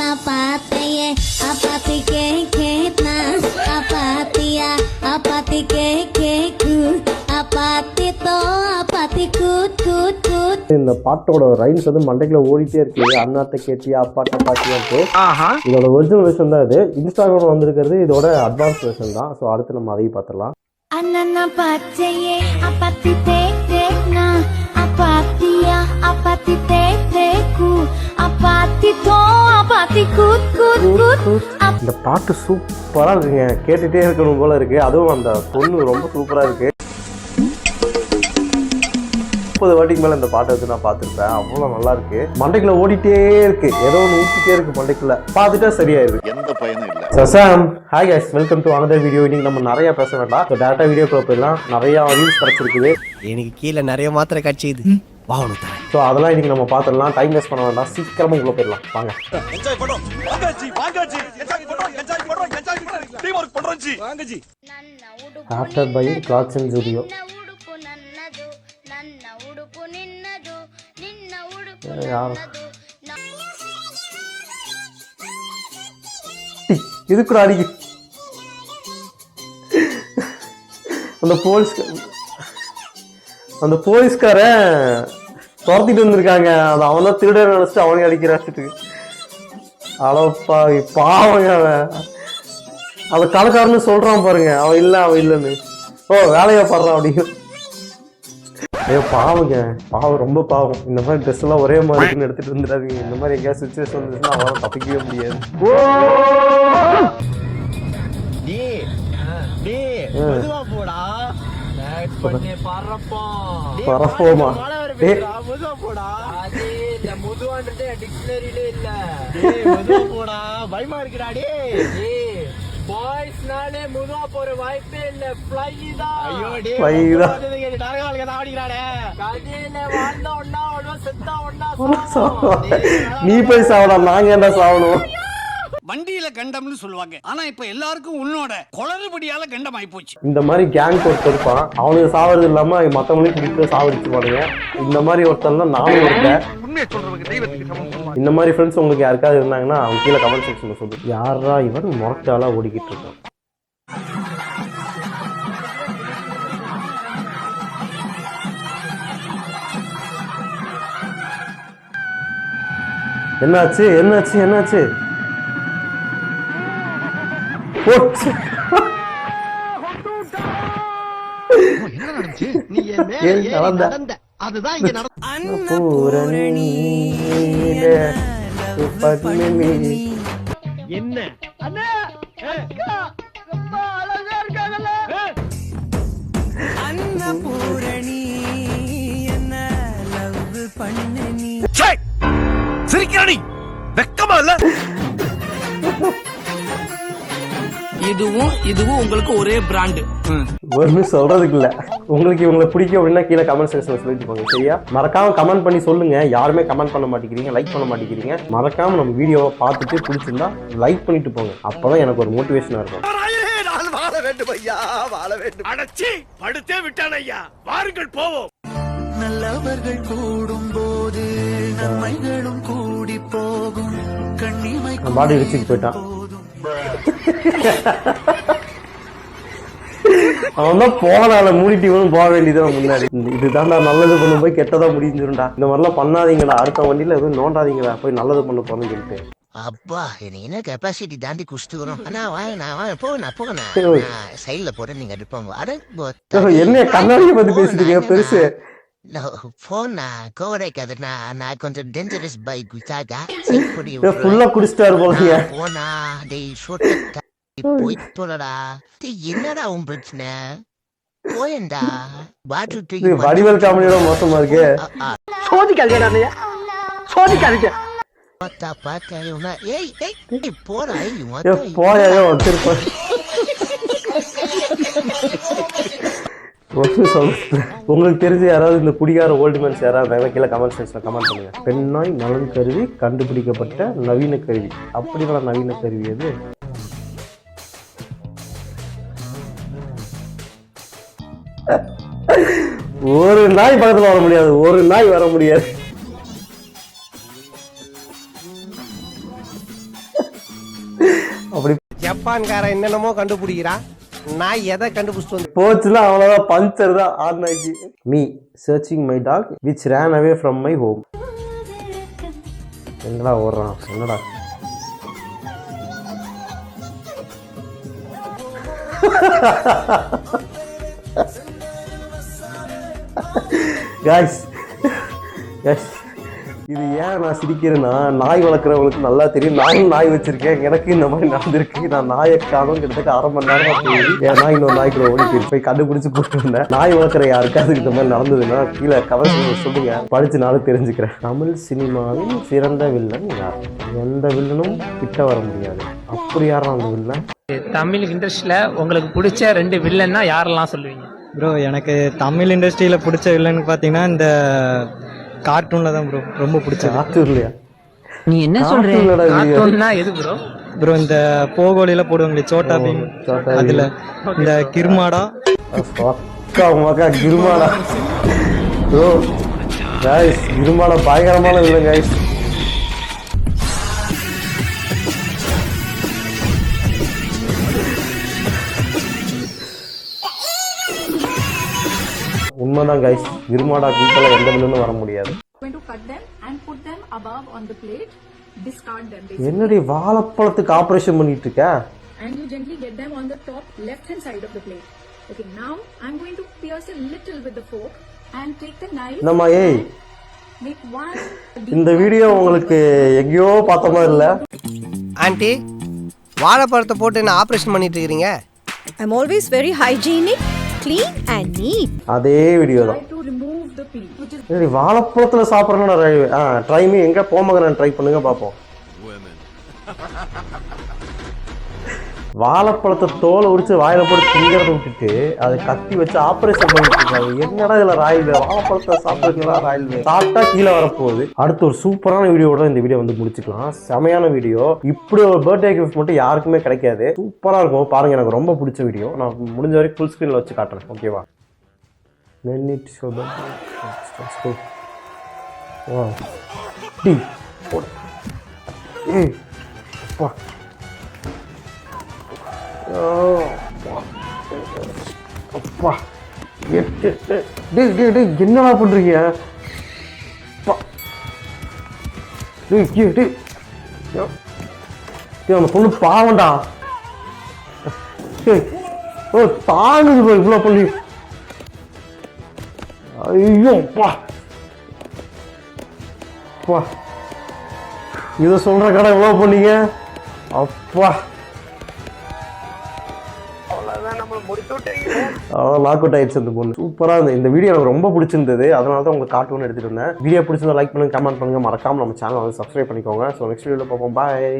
பாத்தையே அப்பாத்தி K கேட்னா அப்பாத்தியா அப்பாத்தி K கேக்கு அப்பாத்தி தோ அப்பாத்தி கூட் கூட் கூட் இந்த பாட்டோட ரைம்ஸ் வந்து மண்டைக்குள்ள ஓடிட்டே இருக்கு. அண்ணாத்த கேட்டியா அப்பாட்ட பாட்டியான்ட்டு இதோட ஒரிஜினல் வெர்ஷன் தான் இது. இன்ஸ்டாகிராம் வந்திருக்கிறது இதோட அட்வான்ஸ் வெர்ஷன் தான். ஸோ அடுத்து நம்ம அதையும் பார்த்துடலாம். அண்ணனா பாத்தையே அப்பாத்தி தேக் தேக்னா அப்பாத்தியா அப்பாத்தி தேக் தேக்கு அப்பாத்தி தோ அப்பாத்தி கூட் கூட் கூட் இந்த பாட்டு சூப்பரா இருக்குங்க. கேட்டுட்டே இருக்கணும் போல இருக்கு. அதுவும் அந்த பொண்ணு ரொம்ப சூப்பரா இருக்கு. முப்பது வாட்டிக்கு மேல இந்த பாட்டை வந்து நான் பார்த்துருப்பேன். அவ்வளோ நல்லா இருக்கு. மண்டைக்குள்ள ஓடிட்டே இருக்கு. ஏதோ ஒன்று ஊட்டிட்டே இருக்கு மண்டைக்குள்ள. பார்த்துட்டா சரியாயிருது எந்த பயனும் இல்ல. Shazam hi guys. Welcome to another video இன்னைக்கு நம்ம நிறைய பேச வேண்டாம். ஸோ டேரக்டாக வீடியோக்குள்ள போயிடலாம். நிறைய ரீல்ஸ் கிடச்சிருக்குது. எனக்கு கீழே நிறைய மாத்திரை கட்சியுது வாகனம் தரேன். ஸோ அதெல்லாம் இன்னைக்கு நம்ம பார்த்துடலாம் டைம் வேஸ்ட் பண்ண வேண்டாம். சீக்கிரமாக உள்ள போயிடலாம் வாங்க. After buy clothes and Zudio யாரும் இதுக்குடா அந்த போலீஸ்க்கு அந்த போலீஸ்காரன் துரத்திட்டு வந்திருக்காங்க. அது அவன் தான் திருட நினைச்சிட்டு அவனையும் அடிக்கிறாச்சுட்டு அளப்பா பாவங்க அவன். அவன் கடைக்காரன்னு சொல்றான் பாருங்க. அவன் இல்ல அவன் இல்லைன்னு. ஓ வேலையை படுறான் அப்படிங்க ஐயோ பாவங்க. பாவம் ரொம்ப பாவம். இந்த மாதிரி ட்ரெஸ் எல்லாம் ஒரே மாதிரி இருக்குன்னு எடுத்துட்டு வந்துடாதீங்க. இந்த மாதிரி எங்கேயாவது சுச்சுவேஷன் வந்துச்சுன்னா அவரால் தப்பிக்கவே முடியாது. டேய், டேய். போடா. முதுவான்றது டிக்ஷனரியிலே இல்ல. போடா. பயமா இருக்குடா டேய். டேய் பாய்ஸ்னாலே மெதுவா போற வாய்ப்பே இல்ல. ஃப்ளை தான். ஐயோ டேய் Fly தான். நரக வாழ்க்கை தான் ஆடிக்கிறானே. கதையில வாழ்ந்த ஒண்ணா ஒண்ணா செத்தா ஒண்ணா நீ போய் சாவடா நாங்க என்ன சாவணும்? வண்டியில கண்டம்னு சொல்லுவாங்க. ஆனா இப்ப எல்லாருக்கும் உன்னோட குளறுபடியால கண்டம் ஆயிப்போச்சு இந்த மாதிரி கேங் ஒருத்தர் இருப்பான். அவனுக்கு சாவறது இல்லாம மத்தவங்களையும் பிடித்து சாவடிச்சுப்பானுங்க. இந்த மாதிரி ஒருத்தர் நானும் இருக்கேன். இந்த மாதிரி ஃப்ரெண்ட்ஸ் உங்களுக்கு யாருக்காவது இருந்தாங்கன்னா அவங்க கீழே கமெண்ட் செக்ஷன்ல சொல்லு. யாரா இவன்? முரட்டாலா ஓடிக்கிட்டு இருக்கான். என்னாச்சு? என்னாச்சு? என்னாச்சு? போச்சு. நீ நடந்த? அதுதான் இங்க நடந்த. என்ன? அண்ணா! அக்கா! ரொம்ப அழகா இருக்காங்கல்ல. சிரிக்கிறானி வெக்கமா இல்ல? இதுவும் இதுவும் உங்களுக்கு ஒரே பிராண்டு ஒண்ணும் சொல்றதுக்கு இல்ல. உங்களுக்கு இவங்களை பிடிக்கும் அப்படின்னா கீழே கமெண்ட் செக்ஷன்ல சொல்லிட்டு போங்க சரியா? மறக்காம கமெண்ட் பண்ணி சொல்லுங்க. யாருமே கமெண்ட் பண்ண மாட்டேங்கிறீங்க லைக் பண்ண மாட்டேங்கிறீங்க. மறக்காம நம்ம வீடியோவை பார்த்துட்டு பிடிச்சிருந்தா லைக் பண்ணிட்டு போங்க. அப்பதான் எனக்கு ஒரு மோட்டிவேஷனா இருக்கும். வாழ வேண்டும் ஐயா வாழ வேண்டும். அடச்சி படுத்தே விட்டான் ஐயா. வாருங்கள் போவோம். நல்லவர்கள் கூடும்போது நன்மைகளும் கூடி போகும். கண்ணிமை பாடி இடிச்சுட்டு போயிட்டான். அவன் தான் போனால மூடிட்டு இவனும் போக வேண்டியதான் முன்னாடி. இதுதான்டா நல்லது பண்ண போய் கெட்டதா முடிஞ்சிரும்டா. இந்த மாதிரிலாம் பண்ணாதீங்கடா அடுத்த வண்டியில எதுவும் நோண்டாதீங்கடா போய் நல்லது பண்ண போறேன்னு சொல்லிட்டு. அப்பா எனக்கு என்ன கெப்பாசிட்டி தாண்டி குடிச்சிட்டு வரும்? அண்ணா வாங்க நான் வாங்க சரி. நான் சைடில் போட்டு நீங்க எடுப்போங்க அட என்ன கண்ணாடியை பத்தி பேசிட்டு இருக்க பெருசு போனா கோடைக்காதுண்ணா நான் கொஞ்சம் டேஞ்சரஸ் பைக் விசாகா ஃபுல்லா குடிச்சிட்டாரு போலீங்க போனா டேய் சொட்ட போய் தொலைடா டேய் என்னடா உன் பிரச்சனை போயண்டா பாட்டில் தூக்கி வடிவேல் காமெடியோட மோசமா இருக்கு பார்த்தா பார்த்தா இவனா, ஏய் ஏய் போடா ஏய், மொத்தம் போயாயோ உங்களுக்கு தெரிஞ்சு யாராவது இந்த குடிகார ஓல்டு மேன்ஸ் யாராவது இருந்தாங்கன்னா கீழே கமெண்ட் செக்ஷனில் கமெண்ட் பண்ணுங்கள் பெண்ணாய் நலன் கருவி கண்டுபிடிக்கப்பட்ட நவீன கருவி. அப்படின்னா நவீன கருவி அது ஒரு நாய் பக்கத்தில் வர முடியாது. ஒரு நாய் வர முடியாது. அப்படி ஜப்பான்காரன் என்னென்னமோ கண்டுபிடிக்கிறான். நான் எதை கண்டுபிடிச்சிட்டு வந்து போச்சுல அவ்வளோதான் பஞ்சர் தான் ஆர்னாக்கி me searching my dog which ran away from my home எங்கடா ஓடுறான்? என்னடா? Guys guys. இது ஏன் நான் சிரிக்கிறேன்னா நாய் வளர்க்குறவங்களுக்கு நல்லா தெரியும். நாயும் நாய் வச்சிருக்கேன். எனக்கு இந்த மாதிரி நடந்திருக்கு. நான் நாயை காணும் கிட்டத்தட்ட அரை மணி நேரம் நாய் இன்னொரு நாய் கூட ஓடி போய் போய் கண்டுபிடிச்சு போட்டு வந்தேன். நாய் வளர்க்குற யாருக்காவது இந்த மாதிரி நடந்ததுன்னா கீழே கவர் சொல்லுங்க. படிச்சு நானும் தெரிஞ்சுக்கிறேன். தமிழ் சினிமாவின் சிறந்த வில்லன் யார்? எந்த வில்லனும் கிட்ட வர முடியாது. அப்படி யாரும் அந்த வில்லன்? தமிழ் இண்டஸ்ட்ரியில உங்களுக்கு பிடிச்ச ரெண்டு வில்லன்னா யாரெல்லாம் சொல்லுவீங்க? ப்ரோ எனக்கு தமிழ் இண்டஸ்ட்ரியில் பிடிச்ச வில்லன்னு பார்த்தீங்கன்னா இந்த கார்ட்டூனில் தான் ப்ரோ ரொம்ப பிடிச்சது. இல்லையா நீ என்ன சொல்ற? கார்ட்டூன்னா எது ப்ரோ ப்ரோ இந்த போகோலியில் போடுவாங்களே சோட்டா பீம். அதில் இந்த கிர்மாடா? அக்கா மக்கா கிருமாடா. ப்ரோ கைஸ் கிருமாடா பயங்கரமான வில்லன் கைஸ் உண்மைதான் கைஸ் கிருமாடா கீழே எந்த வில்லனும் வர முடியாது going to cut them and put them above on the plate discard them என்னடி வாழைப்பழத்துக்கு ஆபரேஷன் பண்ணிட்டு இருக்க and you gently get them on the top left hand side of the plate okay now i'm going to pierce a little with the fork and take the knife என்னம்மா ஏய் இந்த video உங்களுக்கு எங்கேயோ பார்த்த மாதிரி இல்ல ஆண்டி வாழைப்பழத்தை போட்டு என்ன ஆப்ரேஷன் பண்ணிட்டு இருக்கிறீங்க i'm always very hygienic clean and neat. அதே வீடியோ தான். சரி வாழைப்பழத்துல சாப்பிட்றேன்னா ஆ ட்ரை மீ எங்க போமகரன் ட்ரை பண்ணுங்க பார்ப்போம் வாழைப்பழத்தை தோலை உரிச்சு வாயில போட்டு திங்கிறத விட்டுட்டு அதை கத்தி வச்சு ஆபரேஷன் பண்ணிட்டு இருக்காங்க என்னடா இதுல ராயல் வாழைப்பழத்தை சாப்பிடுறீங்களா ராயல் சாப்பிட்டா கீழே வரப்போகுது. அடுத்து ஒரு சூப்பரான வீடியோட இந்த வீடியோ வந்து முடிச்சுக்கலாம். செமையான வீடியோ. இப்படி ஒரு பர்த்டே கிஃப்ட் மட்டும் யாருக்குமே கிடைக்காது. சூப்பரா இருக்கும். பாருங்க. எனக்கு ரொம்ப பிடிச்ச வீடியோ. நான் முடிஞ்ச வரைக்கும் ஃபுல் ஸ்க்ரீன்ல வச்சு காட்டுறேன். ஓகேவா When it show the let's go. ஏய் அப்பா அப்பா எட்டு டேய் டேய் என்னடா பண்றீங்க? அப்பா டேய் டேய். அந்த பொண்ணு பாவண்டா ஓ தாங்குது போய் இவ்வளோ பண்ணி ஐயோ அப்பா அப்பா இதை சொல்ற கடை எவ்வளோ பண்ணீங்க அப்பா. அதான் லாக் அவுட் ஆயிடுச்சு அந்த பொண்ணு. சூப்பராக இருந்தது. இந்த வீடியோ எனக்கு ரொம்ப பிடிச்சிருந்தது. அதனால தான் உங்களுக்கு கார்ட்டூன் எடுத்துட்டு இருந்தேன் வீடியோ பிடிச்சிருந்தா லைக் பண்ணுங்க கமெண்ட் பண்ணுங்க. மறக்காம நம்ம சேனலை வந்து சப்ஸ்கிரைப் பண்ணிக்கோங்க. ஸோ நெக்ஸ்ட் வீடியோவில் பார்ப்போம். பாய்